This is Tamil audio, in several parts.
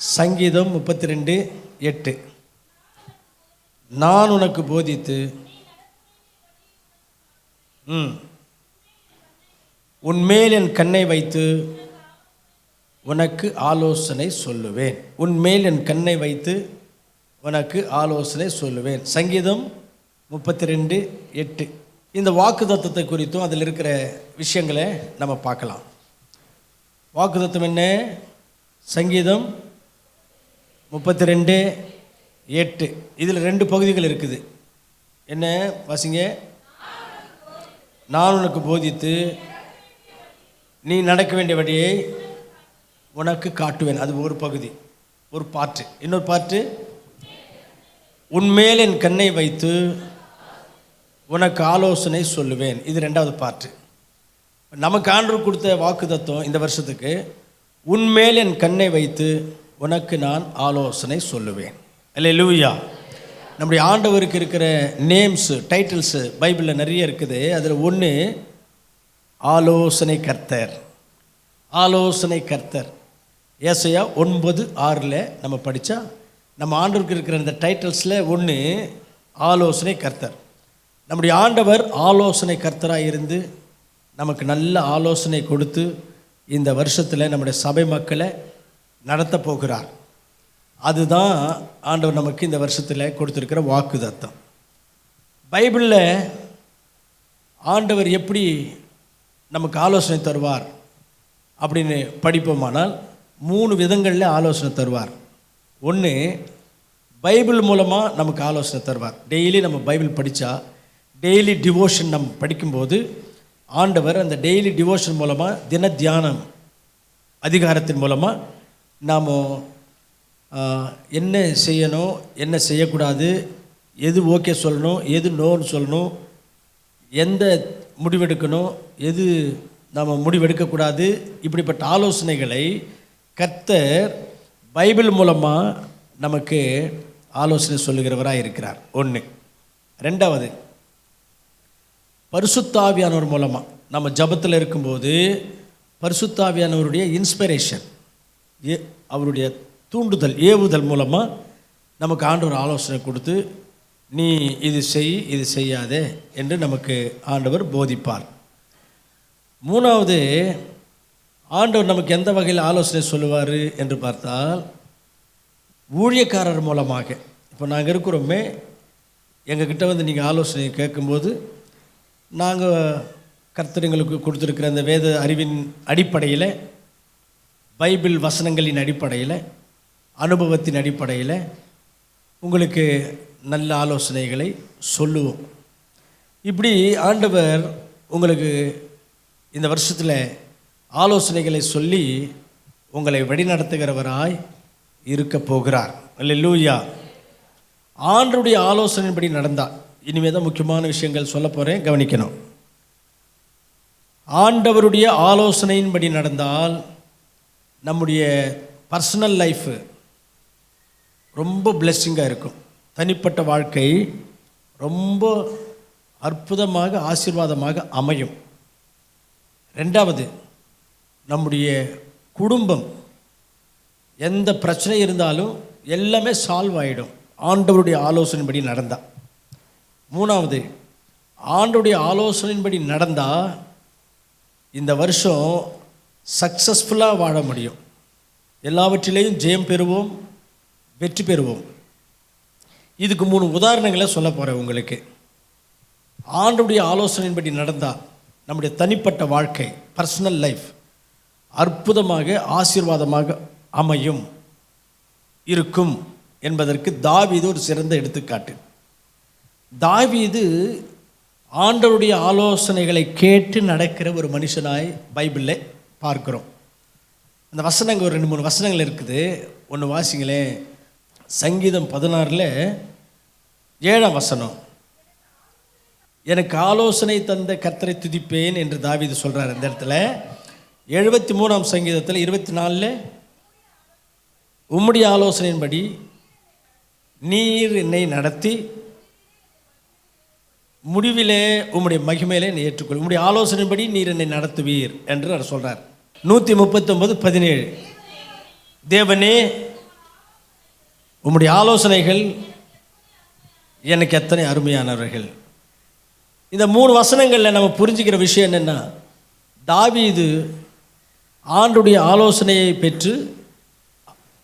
சங்கீதம் முப்பத்தி ரெண்டு எட்டு. நான் உனக்கு போதித்து ம் உன்மேல் என் கண்ணை வைத்து உனக்கு ஆலோசனை சொல்லுவேன். உன்மேல் என் கண்ணை வைத்து உனக்கு ஆலோசனை சொல்லுவேன். சங்கீதம் முப்பத்தி ரெண்டு எட்டு. இந்த வாக்குத்தத்தத்தை குறித்தும் அதில் இருக்கிற விஷயங்களை நம்ம பார்க்கலாம். வாக்குதத்தம் என்ன? சங்கீதம் முப்பத்தி ரெண்டு எட்டு. இதில் ரெண்டு பகுதிகள் இருக்குது. என்ன வாசிங்க? நான் உனக்கு போதித்து நீ நடக்க வேண்டிய வழியை உனக்கு காட்டுவேன். அது ஒரு பகுதி ஒரு பாட்டு. இன்னொரு பாட்டு உன்மேல் என் கண்ணை வைத்து உனக்கு ஆலோசனை சொல்லுவேன். இது ரெண்டாவது பாட்டு. நமக்கு ஆண்டவர் கொடுத்த வாக்கு தத்துவம் இந்த வருஷத்துக்கு உன்மேல் என் கண்ணை வைத்து உனக்கு நான் ஆலோசனை சொல்லுவேன். இல்லை லூயா நம்முடைய ஆண்டவருக்கு இருக்கிற நேம்ஸு டைட்டில்ஸு பைபிளில் நிறைய இருக்குது. அதில் ஒன்று ஆலோசனை கர்த்தர். ஆலோசனை கர்த்தர். ஏசையா ஒன்பது ஆறில் நம்ம படித்தா நம்ம ஆண்டவருக்கு இருக்கிற இந்த டைட்டில்ஸில் ஒன்று ஆலோசனை கர்த்தர். நம்முடைய ஆண்டவர் ஆலோசனை கர்த்தராக இருந்து நமக்கு நல்ல ஆலோசனை கொடுத்து இந்த வருஷத்தில் நம்முடைய சபை மக்களை நடத்த போகிறார் அதுதான் ஆண்டவர் நமக்கு இந்த வருஷத்தில் கொடுத்துருக்கிற வாக்குதத்தம் பைபிளில் ஆண்டவர் எப்படி நமக்கு ஆலோசனை தருவார் அப்படின்னு படிப்போமானால் மூணு விதங்களில் ஆலோசனை தருவார். ஒன்று பைபிள் மூலமாக நமக்கு ஆலோசனை தருவார். டெய்லி நம்ம பைபிள் படித்தா டெய்லி டிவோஷன் நம்ம படிக்கும்போது ஆண்டவர் அந்த டெய்லி டிவோஷன் மூலமாக தின தியானம் அதிகாரத்தின் மூலமாக நாம் என்ன செய்யணும் என்ன செய்யக்கூடாது எது ஓகே சொல்லணும் எது நோன்னு சொல்லணும் எந்த முடிவெடுக்கணும் எது நாம் முடிவெடுக்கக்கூடாது இப்படிப்பட்ட ஆலோசனைகளை கத்தர் பைபிள் மூலமாக நமக்கு ஆலோசனை சொல்லுகிறவராக இருக்கிறார். ஒன்று ரெண்டாவது பரிசுத்தாவியானவர் மூலமாக நம்ம ஜபத்தில் இருக்கும்போது பரிசுத்தாவியானவருடைய இன்ஸ்பிரேஷன் ஏ அவருடைய தூண்டுதல் ஏவுதல் மூலமாக நமக்கு ஆண்டவர் ஆலோசனை கொடுத்து நீ இது செய் இது செய்யாதே என்று நமக்கு ஆண்டவர் போதிப்பார். மூணாவது ஆண்டவர் நமக்கு எந்த வகையில் ஆலோசனை சொல்லுவார் என்று பார்த்தால் ஊழியக்காரர் மூலமாக. இப்போ நாங்கள் இருக்கிறோமே எங்ககிட்ட வந்து நீங்கள் ஆலோசனை கேட்கும்போது நாங்கள் கர்த்தருங்களுக்கு கொடுத்துருக்கிற அந்த வேத அறிவின் அடிப்படையில் பைபிள் வசனங்களின் அடிப்படையில் அனுபவத்தின் அடிப்படையில் உங்களுக்கு நல்ல ஆலோசனைகளை சொல்லுவோம். இப்படி ஆண்டவர் உங்களுக்கு இந்த வருஷத்தில் ஆலோசனைகளை சொல்லி உங்களை வழிநடத்துகிறவராய் இருக்க போகிறார். அல்லூயா ஆண்டருடைய ஆலோசனையின்படி நடந்தால் இனிமே தான் முக்கியமான விஷயங்கள் சொல்ல போகிறேன் கவனிக்கணும். ஆண்டவருடைய ஆலோசனையின்படி நடந்தால் நம்முடைய பர்சனல் லைஃபு ரொம்ப பிளெஸ்ஸிங்காக இருக்கும். தனிப்பட்ட வாழ்க்கை ரொம்ப அற்புதமாக ஆசீர்வாதமாக அமையும். ரெண்டாவது நம்முடைய குடும்பம் எந்த பிரச்சனை இருந்தாலும் எல்லாமே சால்வ் ஆகிடும் ஆண்டவருடைய ஆலோசனைப்படி நடந்தால் மூணாவது ஆண்டவருடைய ஆலோசனையின்படி நடந்தால் இந்த வருஷம் சக்ஸஸ்ஃபுல்லாக வாழ முடியும். எல்லாவற்றிலேயும் ஜெயம் பெறுவோம் வெற்றி பெறுவோம். இதுக்கு மூணு உதாரணங்களை சொல்ல போகிறேன் உங்களுக்கு. ஆண்டுடைய ஆலோசனையின்படி நடந்தால் நம்முடைய தனிப்பட்ட வாழ்க்கை பர்சனல் லைஃப் அற்புதமாக ஆசீர்வாதமாக அமையும் இருக்கும் என்பதற்கு தாவீது ஒரு சிறந்த எடுத்துக்காட்டு. தாவீது ஆண்டவருடைய ஆலோசனைகளை கேட்டு நடக்கிற ஒரு மனுஷனாய் பைபிளில் பார்க்குறோம். அந்த வசனங்கள் ஒரு ரெண்டு மூணு வசனங்கள் இருக்குது. ஒன்று வாசிங்களேன். சங்கீதம் பதினாறில் ஏழாம் வசனம். எனக்கு ஆலோசனை தந்த கர்த்தரை துதிப்பேன் என்று தாவிது சொல்கிறார் இந்த இடத்துல. எழுபத்தி மூணாம் சங்கீதத்தில் இருபத்தி நாலில் உம்முடைய ஆலோசனையின்படி நீர் என்னை நடத்தி முடிவிலே உம்முடைய மகிமையிலே என்னை ஏற்றுக்கொள். உம்முடைய ஆலோசனையின்படி நீர் என்னை நடத்துவீர் என்று அவர் சொல்கிறார் நூற்றி முப்பத்தொம்பது பதினேழு. தேவனே உம்முடைய ஆலோசனைகள் எனக்கு எத்தனை அருமையானவர்கள். இந்த மூணு வசனங்களில் நம்ம புரிஞ்சுக்கிற விஷயம் என்னென்னா தாவீது ஆண்டுடைய ஆலோசனையை பெற்று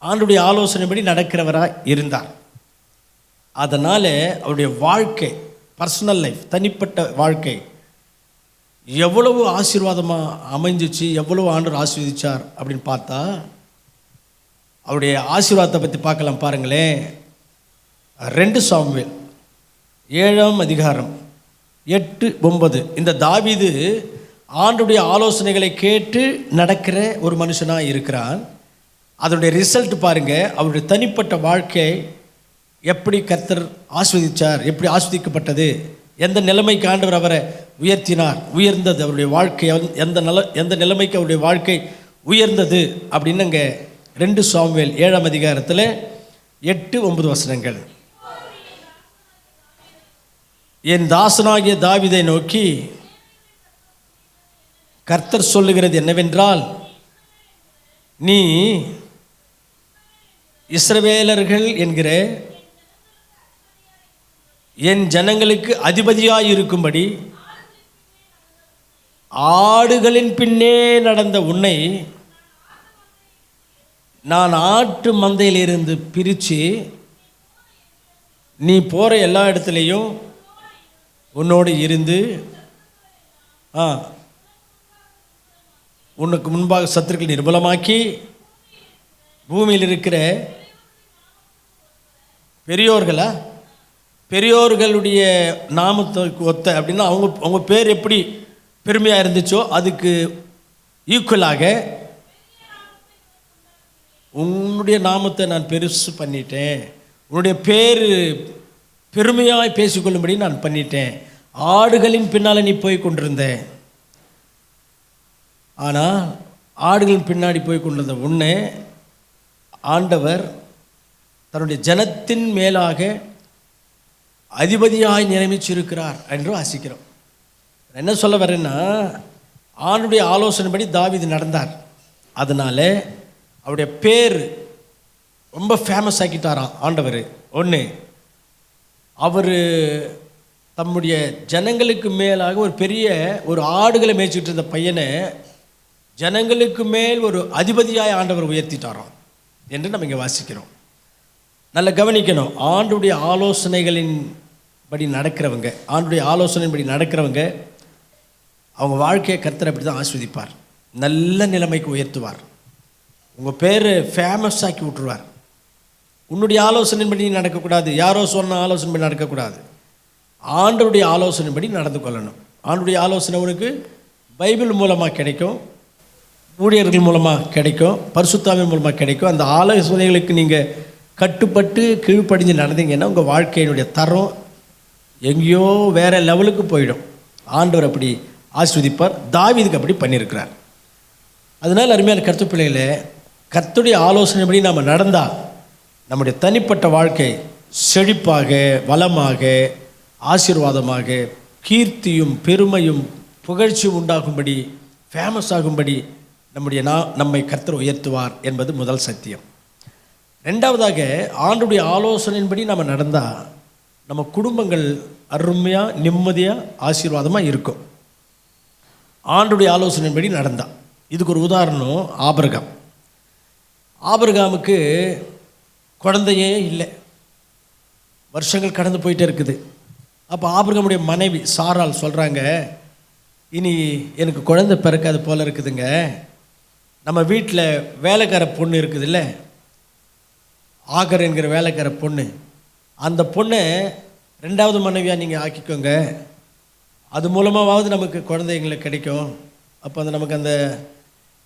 ஆண்டுடைய ஆலோசனைப்படி நடக்கிறவராக இருந்தார். அதனால் அவருடைய வாழ்க்கை பர்சனல் லைஃப் தனிப்பட்ட வாழ்க்கை எவ்வளவு ஆசீர்வாதமாக அமைஞ்சிச்சு எவ்வளவு ஆண்டர் ஆசீர்வதிச்சார் அப்படின்னு பார்த்தா அவருடைய ஆசீர்வாதத்தை பற்றி பார்க்கலாம் பாருங்களேன். ரெண்டு சாமுவேல் ஏழாம் அதிகாரம் எட்டு ஒன்பது. இந்த தாவிது ஆண்டுடைய ஆலோசனைகளை கேட்டு நடக்கிற ஒரு மனுஷனாக இருக்கிறான். அதனுடைய ரிசல்ட் பாருங்கள் அவருடைய தனிப்பட்ட வாழ்க்கை எப்படி கர்த்தர் ஆஸ்வதித்தார் எப்படி ஆஸ்வதிக்கப்பட்டது எந்த நிலைமைக்கு ஆண்டவர் அவரை உயர்த்தினார். உயர்ந்தது அவருடைய வாழ்க்கை. எந்த- நில எந்த நிலைமைக்கு அவருடைய வாழ்க்கை உயர்ந்தது அப்படின்னு அங்கே ரெண்டு சாமுவேல் ஏழாம் அதிகாரத்தில் எட்டு ஒன்பது வசனங்கள். என் தாசனாகிய தாவிதை நோக்கி கர்த்தர் சொல்லுகிறது என்னவென்றால் நீ இஸ்ரவேலர்கள் என்கிற என் ஜனங்களுக்கு அதிபதியாயிருக்கும்படி இருக்கும்படி ஆடுகளின் பின்னே நடந்த உன்னை நான் ஆட்டு மந்தையிலிருந்து பிரித்து நீ போகிற எல்லா இடத்துலையும் உன்னோடு இருந்து ஆ உனக்கு முன்பாக சத்துருக்களை நிர்மலமாக்கி பூமியில் இருக்கிற பெரியோர்களா? பெரியோர்களுடைய நாமத்துக்கு ஒத்த அப்படின்னா அவங்க அவங்க பேர் எப்படி? பெருமையாக இருந்துச்சோ அதுக்கு ஈக்குவலாக உன்னுடைய நாமத்தை நான் பெருசு பண்ணிட்டேன். உன்னுடைய பேர் பெருமையாக பேசிக்கொள்ளும்படி நான் பண்ணிட்டேன். ஆடுகளின் பின்னால் நீ போய் கொண்டிருந்த ஆனால் ஆடுகளின் பின்னாடி போய் கொண்டிருந்த உன்னை ஆண்டவர் தன்னுடைய ஜனத்தின் மேலாக அதிபதியாய் நியமிச்சிருக்கிறார் என்று ஆசிக்கிறோம் என்ன சொல்ல வரேன்னா ஆண்டுடைய ஆலோசனைப்படி தாவீது நடந்தார். அதனால அவருடைய பேர் ரொம்ப ஃபேமஸ் ஆக்கிட்டாராம் ஆண்டவர். ஒன்று அவர் தம்முடைய ஜனங்களுக்கு மேலாக ஒரு பெரிய ஒரு ஆடுகளை மேய்ச்சிக்கிட்டு இருந்த பையனை ஜனங்களுக்கு மேல் ஒரு அதிபதியாய் ஆண்டவர் உயர்த்திட்டாராம் என்று நம்ம இங்கே வாசிக்கிறோம். நல்லா கவனிக்கணும் ஆண்டுடைய ஆலோசனைகளின் படி நடக்கிறவங்க ஆண்டுடைய ஆலோசனையின்படி நடக்கிறவங்க அவங்க வாழ்க்கையை கர்த்தர் அப்படி தான் ஆஸ்வதிப்பார். நல்ல நிலைமைக்கு உயர்த்துவார். உங்கள் பேர் ஃபேமஸ் ஆக்கி விட்டுருவார். உன்னுடைய ஆலோசனை படி நடக்கக்கூடாது. யாரோ சொன்ன ஆலோசனைப்படி நடக்கக்கூடாது. ஆண்டருடைய ஆலோசனைப்படி நடந்து கொள்ளணும். ஆண்டுடைய ஆலோசனை உனக்கு பைபிள் மூலமாக கிடைக்கும். ஊழியர்கள் மூலமாக கிடைக்கும். பரிசுத்தாவின் மூலமாக கிடைக்கும். அந்த ஆலோசனைகளுக்கு நீங்கள் கட்டுப்பட்டு கீழ்ப்படிஞ்சு நடந்தீங்கன்னா உங்கள் வாழ்க்கையினுடைய தரம் எங்கேயோ வேற லெவலுக்கு போயிடும். ஆண்டவர் அப்படி ஆஸ்வதிப்பார் தாவிதுக்கு அப்படி பண்ணியிருக்கிறார். அதனால் அருமையான கருத்து பிள்ளைகளே கத்துடைய ஆலோசனைப்படி நாம் நடந்தால் நம்முடைய தனிப்பட்ட வாழ்க்கை செழிப்பாக வளமாக ஆசீர்வாதமாக கீர்த்தியும் பெருமையும் புகழ்ச்சியும் உண்டாகும்படி ஃபேமஸ் ஆகும்படி நம்முடைய நா நம்மை கர்த்தர் உயர்த்துவார் என்பது முதல் சத்தியம். ரெண்டாவதாக ஆண்டுடைய ஆலோசனையின்படி நம்ம நடந்தால் நம்ம குடும்பங்கள் அருமையாக நிம்மதியாக ஆசீர்வாதமாக இருக்கும். ஆண்டுடைய ஆலோசனைப்படி நடந்தான். இதுக்கு ஒரு உதாரணம் ஆபரகாம். ஆபரகாமுக்கு குழந்தையே இல்லை. வருஷங்கள் கடந்து போயிட்டே இருக்குது. அப்போ ஆபிரகாமுடைய மனைவி சாரால் சொல்கிறாங்க இனி எனக்கு குழந்தை பிறக்காது போல் இருக்குதுங்க. நம்ம வீட்டில் வேலைக்கார பொண்ணு இருக்குதுல்ல? ஆகர் என்கிற வேலைக்கார பொண்ணு. அந்த பொண்ணை ரெண்டாவது மனைவியாக நீங்கள் ஆக்கிக்கோங்க. அது மூலமாவது நமக்கு குழந்தைங்களுக்கு கிடைக்கும். அப்போ அந்த நமக்கு அந்த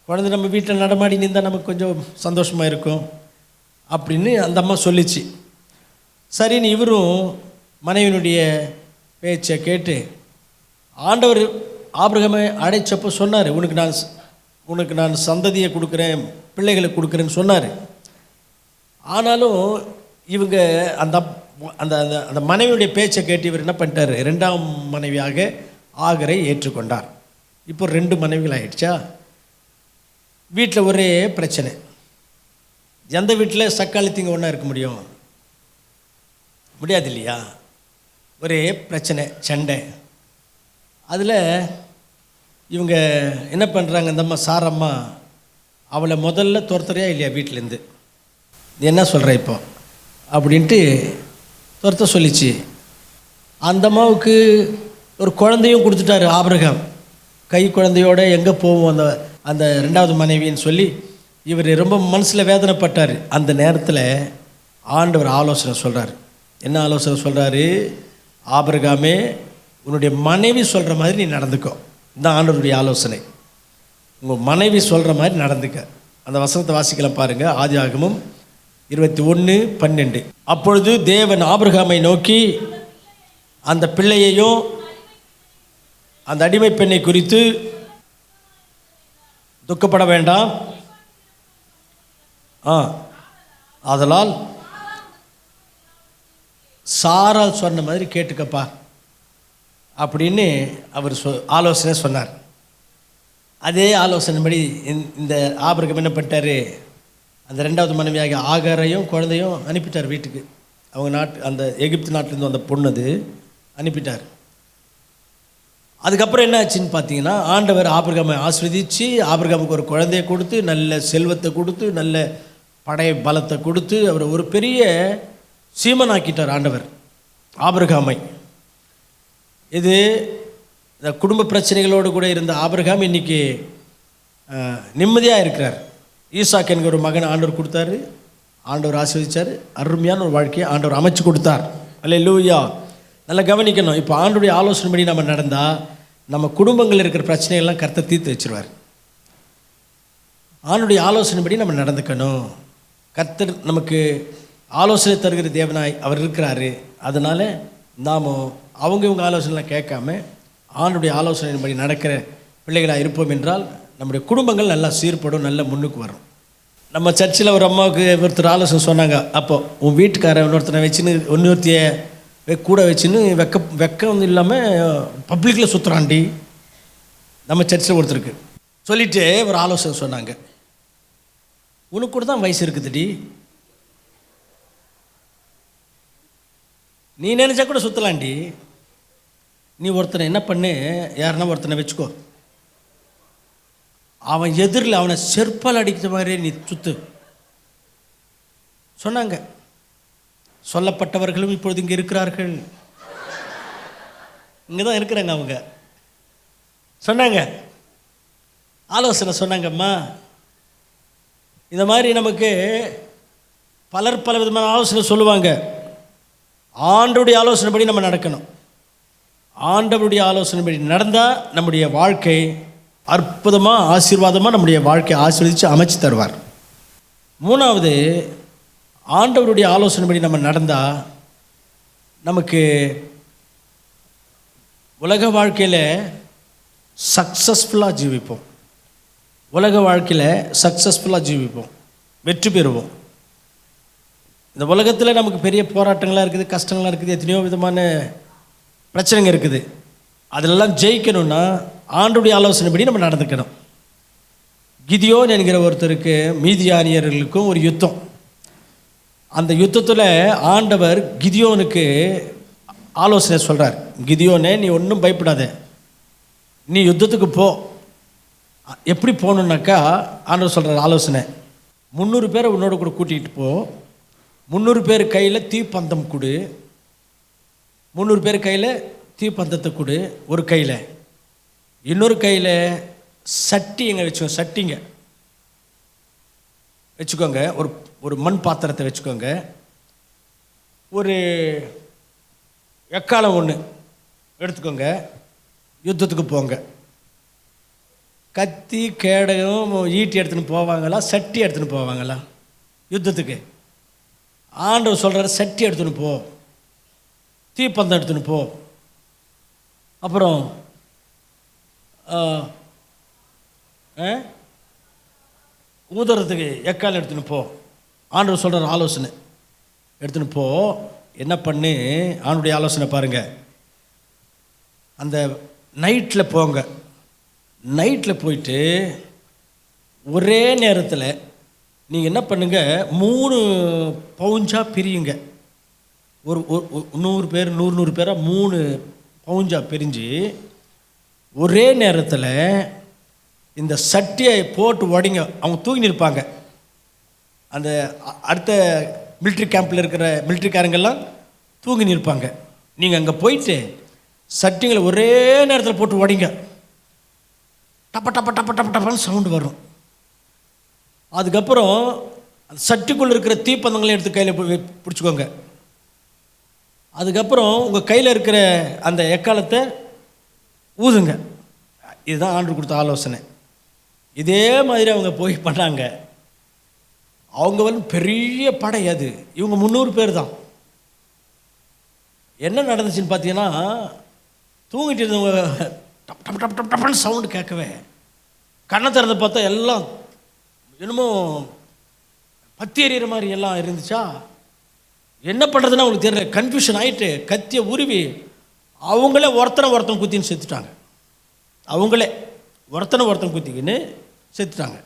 குழந்தை நம்ம வீட்டில் நடமாடி நின்றால் நமக்கு கொஞ்சம் சந்தோஷமாக இருக்கும். அப்படின்னு அந்த அம்மா சொல்லிச்சு. சரின்னு இவரும் மனைவினுடைய பேச்சை கேட்டு ஆண்டவர் ஆபிரகமே அழைச்சப்போ சொன்னார் உனக்கு நான் உனக்கு நான் சந்ததியை கொடுக்குறேன் பிள்ளைகளை கொடுக்குறேன்னு சொன்னார். ஆனாலும் இவங்க அந்த அந்த அந்த அந்த மனைவியுடைய பேச்சை கேட்டு இவர் என்ன பண்ணிட்டார்? ரெண்டாம் மனைவியாக ஆகரை ஏற்றுக்கொண்டார். இப்போ ரெண்டு மனைவிகள் ஆயிடுச்சா? வீட்டில் ஒரே பிரச்சனை. எந்த வீட்டில் சக்காளி திங்க ஒன்றா இருக்க முடியும்? முடியாது இல்லையா? ஒரே பிரச்சனை சண்டை. அதில் இவங்க என்ன பண்ணுறாங்க இந்த அம்மா சாரம்மா அவளை முதல்ல துரத்துறையா இல்லையா வீட்டிலேருந்து என்ன சொல்கிற இப்போ? அப்படின்ட்டு துரத்த சொல்லிச்சு. அந்த அம்மாவுக்கு ஒரு குழந்தையும் கொடுத்துட்டாரு ஆபிரகாம். கை குழந்தையோட எங்கே போவோம் அந்த அந்த ரெண்டாவது மனைவின்னு சொல்லி இவர் ரொம்ப மனசில் வேதனைப்பட்டார். அந்த நேரத்தில் ஆண்டவர் ஆலோசனை சொல்கிறார் என்ன ஆலோசனை சொல்கிறாரு ஆபிரகாமே உன்னுடைய மனைவி சொல்கிற மாதிரி நீ நடந்துக்கோ. இந்த ஆண்டவருடைய ஆலோசனை. உங்கள் மனைவி சொல்கிற மாதிரி நடந்துக்க. அந்த வசனத்தை வாசிக்கலாம் பாருங்கள் ஆதி ஆகமும் இருபத்தி ஒன்று பன்னெண்டு. அப்பொழுது தேவன் ஆபிரகாமை நோக்கி அந்த பிள்ளையையும் அந்த அடிமை பெண்ணை குறித்து துக்கப்பட வேண்டாம். ஆ ஆதலால் சாரா சொன்ன மாதிரி கேட்டுக்கப்பா அப்படின்னு அவர் சொ ஆலோசனை சொன்னார். அதே ஆலோசனைப்படி இந்த- இந்த ஆபரகம் என்ன பண்ணிட்டாரு? அந்த ரெண்டாவது மனைவியாகிய ஆகாரையும் குழந்தையும் அனுப்பிட்டார் வீட்டுக்கு. அவங்க நாட்டு அந்த எகிப்து நாட்டிலேருந்து வந்த பொண்ணு அது அனுப்பிட்டார். அதுக்கப்புறம் என்ன ஆச்சுன்னு பார்த்தீங்கன்னா ஆண்டவர் ஆபிரகாமை ஆஸ்வதித்து ஆபிரகாமுக்கு ஒரு குழந்தைய கொடுத்து நல்ல செல்வத்தை கொடுத்து நல்ல படை பலத்தை கொடுத்து அவர் ஒரு பெரிய சீமனாக்கிட்டார் ஆண்டவர் ஆபிரகாமை. இது இந்த குடும்ப பிரச்சனைகளோடு கூட இருந்த ஆபிரகாம் இன்னைக்கு நிம்மதியாக இருக்கிறார். ஈசாக் என்கிற ஒரு மகன் ஆண்டவர் கொடுத்தாரு. ஆண்டவர் ஆசீர்வதிச்சார். அருமையான ஒரு வாழ்க்கையை ஆண்டவர் அமைச்சு கொடுத்தார். அல்ல லூயா நல்லா கவனிக்கணும். இப்போ ஆண்டுடைய ஆலோசனைப்படி நம்ம நடந்தால் நம்ம குடும்பங்களில் இருக்கிற பிரச்சனைகள்லாம் கருத்தை தீர்த்து வச்சிருவார். ஆணுடைய ஆலோசனைப்படி நம்ம நடந்துக்கணும். கர்த்தர் நமக்கு ஆலோசனை தருகிற தேவனாய் அவர் இருக்கிறாரு. அதனால் நாம் அவங்க இவங்க ஆலோசனைலாம் கேட்காம ஆண்டுடைய ஆலோசனையின்படி நடக்கிற பிள்ளைகளாக இருப்போம் என்றால் நம்முடைய குடும்பங்கள் நல்லா சீர்படும் நல்ல முன்னுக்கு வரும். நம்ம சர்ச்சில் ஒரு அம்மாவுக்கு ஒருத்தர் ஆலோசனை சொன்னாங்க. அப்போ உன் வீட்டுக்காரன் இன்னொருத்தனை வச்சுன்னு இன்னொருத்திய கூட வச்சுன்னு வெக்க வெக்கம் இல்லாமல் பப்ளிக்கில் சுற்றுறாண்டி நம்ம சர்ச்சில் ஒருத்தருக்கு. சொல்லிட்டு ஒரு ஆலோசனை சொன்னாங்க. உனக்கு கூட தான் வயசு இருக்குதுடி. நீ நினச்சா கூட சுற்றலாண்டி நீ ஒருத்தனை என்ன பண்ணு யாருன்னா ஒருத்தனை வச்சுக்கோ. அவன் எதிரில் அவனை செருப்பால் அடிக்கிற மாதிரியே நீ சுத்து. சொன்னாங்க. சொல்லப்பட்டவர்களும் இப்பொழுது இங்கே இருக்கிறார்கள். இங்கே தான் இருக்கிறாங்க அவங்க. சொன்னாங்க. ஆலோசனை சொன்னாங்கம்மா. இந்த மாதிரி நமக்கு பலர் பல விதமான ஆலோசனை சொல்லுவாங்க. ஆண்டவருடைய ஆலோசனைப்படி நம்ம நடக்கணும். ஆண்டவருடைய ஆலோசனைப்படி நடந்தால் நம்முடைய வாழ்க்கை அற்புதமாக ஆசீர்வாதமாக நம்முடைய வாழ்க்கையை ஆசீர்வதித்து அமைச்சு தருவார். மூணாவது ஆண்டவருடைய ஆலோசனைப்படி நம்ம நடந்தால் நமக்கு உலக வாழ்க்கையில் சக்ஸஸ்ஃபுல்லாக ஜீவிப்போம். உலக வாழ்க்கையில் சக்ஸஸ்ஃபுல்லாக ஜீவிப்போம். வெற்றி பெறுவோம். இந்த உலகத்தில் நமக்கு பெரிய போராட்டங்களாக இருக்குது கஷ்டங்களாக இருக்குது எத்தனையோ விதமான பிரச்சனைங்க இருக்குது. அதிலெல்லாம் ஜெயிக்கணும்னா ஆண்டுடைய ஆலோசனைப்படி நம்ம நடந்துக்கணும். கிதியோன் என்கிற ஒருத்தருக்கு மீதியானியர்களுக்கும் ஒரு யுத்தம். அந்த யுத்தத்தில் ஆண்டவர் கிதியோனுக்கு ஆலோசனை சொல்கிறார் கிதியோனே நீ ஒன்றும் பயப்படாத. நீ யுத்தத்துக்கு போ. எப்படி போகணுன்னாக்கா ஆண்டவர் சொல்கிறார் ஆலோசனை. முந்நூறு பேரை உன்னோட கூட கூட்டிகிட்டு போ. முந்நூறு பேர் கையில் தீப்பந்தம் கொடு. முந்நூறு பேர் கையில் தீப்பந்தத்தை கொடு ஒரு கையில். இன்னொரு கையில் சட்டி எங்கே வச்சுக்கோங்க சட்டிங்க. வச்சுக்கோங்க. ஒரு ஒரு மண் பாத்திரத்தை வச்சுக்கோங்க. ஒரு எக்காலம் ஒன்று எடுத்துக்கோங்க. யுத்தத்துக்கு போங்க. கத்தி கேடகம் ஈட்டி எடுத்துன்னு போவாங்களா? சட்டி எடுத்துன்னு போவாங்களா? யுத்தத்துக்கு. ஆண்டவர் சொல்கிறார் சட்டி எடுத்துன்னு போ. தீப்பந்தம் எடுத்துன்னு போ. அப்புறம் ஊதுறதுக்கு எக்கால் எடுத்துன்னு போ. ஆண்டவர் சொல்கிற ஆலோசனை. எடுத்துன்னு போ. என்ன பண்ணு? ஆணுடைய ஆலோசனை பாருங்கள் அந்த நைட்டில் போங்க. நைட்டில் போயிட்டு ஒரே நேரத்தில் நீங்கள் என்ன பண்ணுங்கள் மூணு பவுஞ்சாக பிரியுங்க. ஒரு ஒரு- நூறு பேர் நூறு நூறு பேராக மூணு பவுஞ்சாக பிரிஞ்சு ஒரே நேரத்தில் இந்த சட்டியை போட்டு உடைங்க. அவங்க தூங்கி நிற்பாங்க. அந்த அடுத்த மிலிட்ரி கேம்பில் இருக்கிற மிலிட்ரிக்காரங்கெல்லாம் தூங்கி நிற்பாங்க. நீங்கள் அங்கே போயிட்டு சட்டிங்களை ஒரே நேரத்தில் போட்டு உடைங்க. டப்ப டப்ப டப்ப டப்ப டப்பன்னு சவுண்டு வரும். அதுக்கப்புறம் அந்த சட்டிக்குள்ளே இருக்கிற தீப்பந்தங்களையும் எடுத்து கையில் பிடிச்சிக்கோங்க. அதுக்கப்புறம் உங்கள் கையில் இருக்கிற அந்த எக்காலத்தை ஊதுங்க. இதுதான் ஆண்டு கொடுத்த ஆலோசனை. இதே மாதிரி அவங்க போய் பண்ணாங்க. அவங்க வந்து பெரிய படை அது. இவங்க முந்நூறு பேர் தான். என்ன நடந்துச்சுன்னு பார்த்தீங்கன்னா தூங்கிட்டு இருந்தவங்க டப் டப் டப் டப் டப்னு சவுண்டு கேட்கவே. கண்ணை திறந்து பார்த்தா எல்லாம் என்னமோ பத்தி எறிகிற மாதிரி எல்லாம் இருந்துச்சா? என்ன பண்ணுறதுன்னு அவங்களுக்கு தெரியல. கன்ஃபியூஷன் ஆகிட்டு கத்தியை உருவி அவங்களே ஒருத்தனை ஒருத்தன் குத்தின்னு செத்துட்டாங்க. அவங்களே ஒருத்தனை ஒருத்தன் குத்திக்கின்னு செத்துட்டாங்க.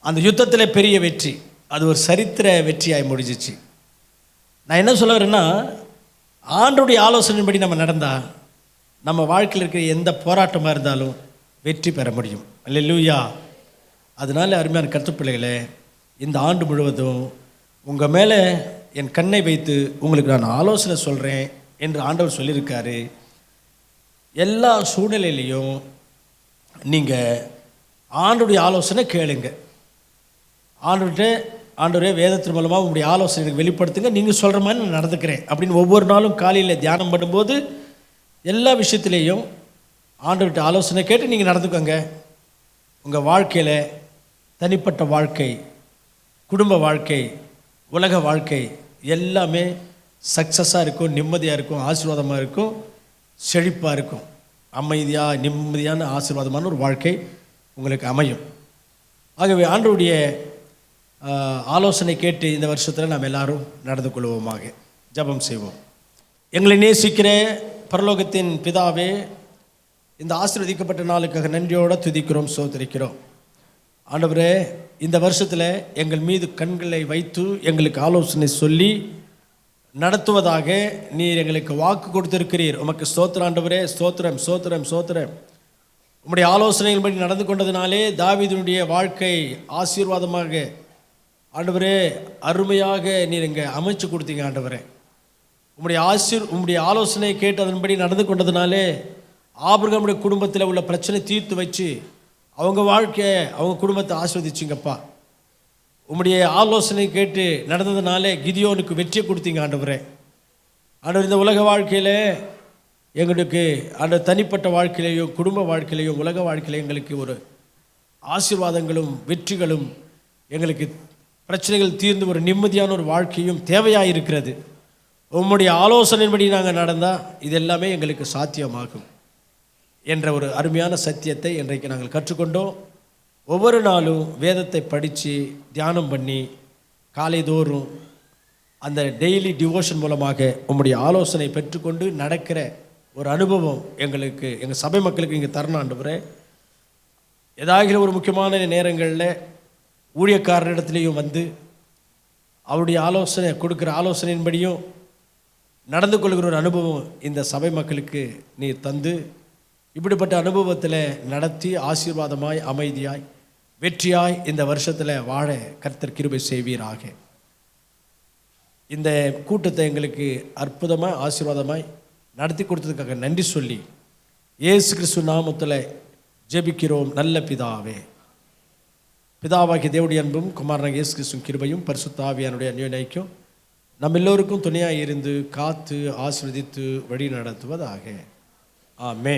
அந்த யுத்தத்தில் பெரிய வெற்றி. அது ஒரு சரித்திர வெற்றியாய் முடிஞ்சிச்சு. நான் என்ன சொல்ல வரேன்னா ஆண்டுடைய ஆலோசனைப்படி நம்ம நடந்தால் நம்ம வாழ்க்கையில் இருக்கிற எந்த போராட்டமாக இருந்தாலும் வெற்றி பெற முடியும். அல்லேலூயா. அதனால அருமையான கருத்துப்பிள்ளைகளே இந்த ஆண்டு முழுவதும் உங்கள் மேலே என் கண்ணை வைத்து உங்களுக்கு நான் ஆலோசனை சொல்கிறேன் என்று ஆண்டவர் சொல்லியிருக்காரு. எல்லா சூழ்நிலையிலையும் நீங்கள் ஆண்டுடைய ஆலோசனை கேளுங்க. ஆண்டுகிட்ட ஆண்டவரே வேதத்தின் மூலமாக உங்களுடைய ஆலோசனை எனக்கு வெளிப்படுத்துங்க. நீங்கள் சொல்கிற மாதிரி நான் நடந்துக்கிறேன். அப்படின்னு ஒவ்வொரு நாளும் காலையில் தியானம் பண்ணும்போது எல்லா விஷயத்துலேயும் ஆண்டுகிட்ட ஆலோசனை கேட்டு நீங்கள் நடந்துக்கோங்க. உங்கள் வாழ்க்கையில் தனிப்பட்ட வாழ்க்கை குடும்ப வாழ்க்கை உலக வாழ்க்கை எல்லாமே சக்ஸஸாக இருக்கும் நிம்மதியாக இருக்கும் ஆசீர்வாதமாக இருக்கும் செழிப்பாக இருக்கும். அமைதியாக நிம்மதியான ஆசீர்வாதமான ஒரு வாழ்க்கை உங்களுக்கு அமையும். ஆகவே ஆண்டருடைய ஆலோசனை கேட்டு இந்த வருஷத்தில் நாம் எல்லாரும் நடந்து கொள்வோமாக. ஜெபம் செய்வோம். எங்களை நேசிக்கிற பரலோகத்தின் பிதாவே இந்த ஆசீர்வதிக்கப்பட்ட நாளுக்காக நன்றியோடு துதிக்கிறோம் சோதரிக்கிறோம் ஆண்டவரே இந்த வருஷத்தில் எங்கள் மீது கண்களை வைத்து எங்களுக்கு ஆலோசனை சொல்லி நடத்துவதாக நீர் எங்களுக்கு வாக்கு கொடுத்திருக்கிறீர். உமக்கு ஸ்தோத்திராண்டவரே ஸ்தோத்திரம் ஸ்தோத்திரம் ஸ்தோத்திரம். உம்முடைய ஆலோசனையின்படி நடந்து கொண்டதினாலே தாவீதினுடைய வாழ்க்கை ஆசீர்வாதமாக ஆண்டவரே அருமையாக நீர் இங்கே அமைச்சு கொடுத்தீங்க ஆண்டவரே. உம்முடைய ஆசீர் உம்முடைய ஆலோசனை கேட்டு அதன்படி நடந்து கொண்டதினாலே ஆபிரகமுடைய குடும்பத்தில் உள்ள பிரச்சனை தீர்த்து வச்சு அவங்க வாழ்க்கையை அவங்க குடும்பத்தை ஆஸ்வதிச்சிங்கப்பா உம்முடைய ஆலோசனை கேட்டு நடந்ததுனாலே கிதியோனுக்கு வெற்றி கொடுத்தீங்க ஆண்டவரே. ஆண்டவர் இந்த உலக வாழ்க்கையில் எங்களுக்கு அந்த தனிப்பட்ட வாழ்க்கையிலையும் குடும்ப வாழ்க்கையிலையும் உலக வாழ்க்கையிலையும் எங்களுக்கு ஒரு ஆசீர்வாதங்களும் வெற்றிகளும் எங்களுக்கு பிரச்சனைகள் தீர்ந்து ஒரு நிம்மதியான ஒரு வாழ்க்கையும் தேவையாக இருக்கிறது உம்முடைய ஆலோசனையின்படி நாங்கள் நடந்தால் இது எல்லாமே எங்களுக்கு சாத்தியமாகும் என்ற ஒரு அருமையான சத்தியத்தை இன்றைக்கு நாங்கள் கற்றுக்கொண்டோம். ஒவ்வொரு நாளும் வேதத்தை படித்து தியானம் பண்ணி காலை தோறும் அந்த டெய்லி டிவோஷன் மூலமாக உங்களுடைய ஆலோசனை பெற்றுக்கொண்டு நடக்கிற ஒரு அனுபவம் எங்களுக்கு எங்கள் சபை மக்களுக்கு இங்கே தரணும் ஆண்டவரே. ஏதாகிற ஒரு முக்கியமான நேரங்களில் ஊழியக்காரரிடத்துலேயும் வந்து அவருடைய ஆலோசனை கொடுக்குற ஆலோசனையின்படியும் நடந்து கொள்கிற ஒரு அனுபவம் இந்த சபை மக்களுக்கு நீ தந்து இப்படிப்பட்ட அனுபவத்தில் நடத்தி ஆசீர்வாதமாய் அமைதியாய் வெற்றியாய் இந்த வருஷத்தில் வாழ கர்த்தர் கிருபை செய்வீராக. இந்த கூட்டத்தை எங்களுக்கு அற்புதமாக ஆசீர்வாதமாய் நடத்தி கொடுத்ததுக்காக நன்றி சொல்லி இயேசு கிறிஸ்து நாமத்தில் ஜெபிக்கிறோம். நல்ல பிதாவே. பிதாவாகிய தேவடைய அன்பும் குமாரனாக இயேசு கிறிஸ்துவின் கிருபையும் பரிசுத்தாவியானுடைய அந்யோன்யைக்கும் நம்ம எல்லோருக்கும் துணையாக இருந்து காத்து ஆசீர்வதித்து வழி நடத்துவதாக. ஆமே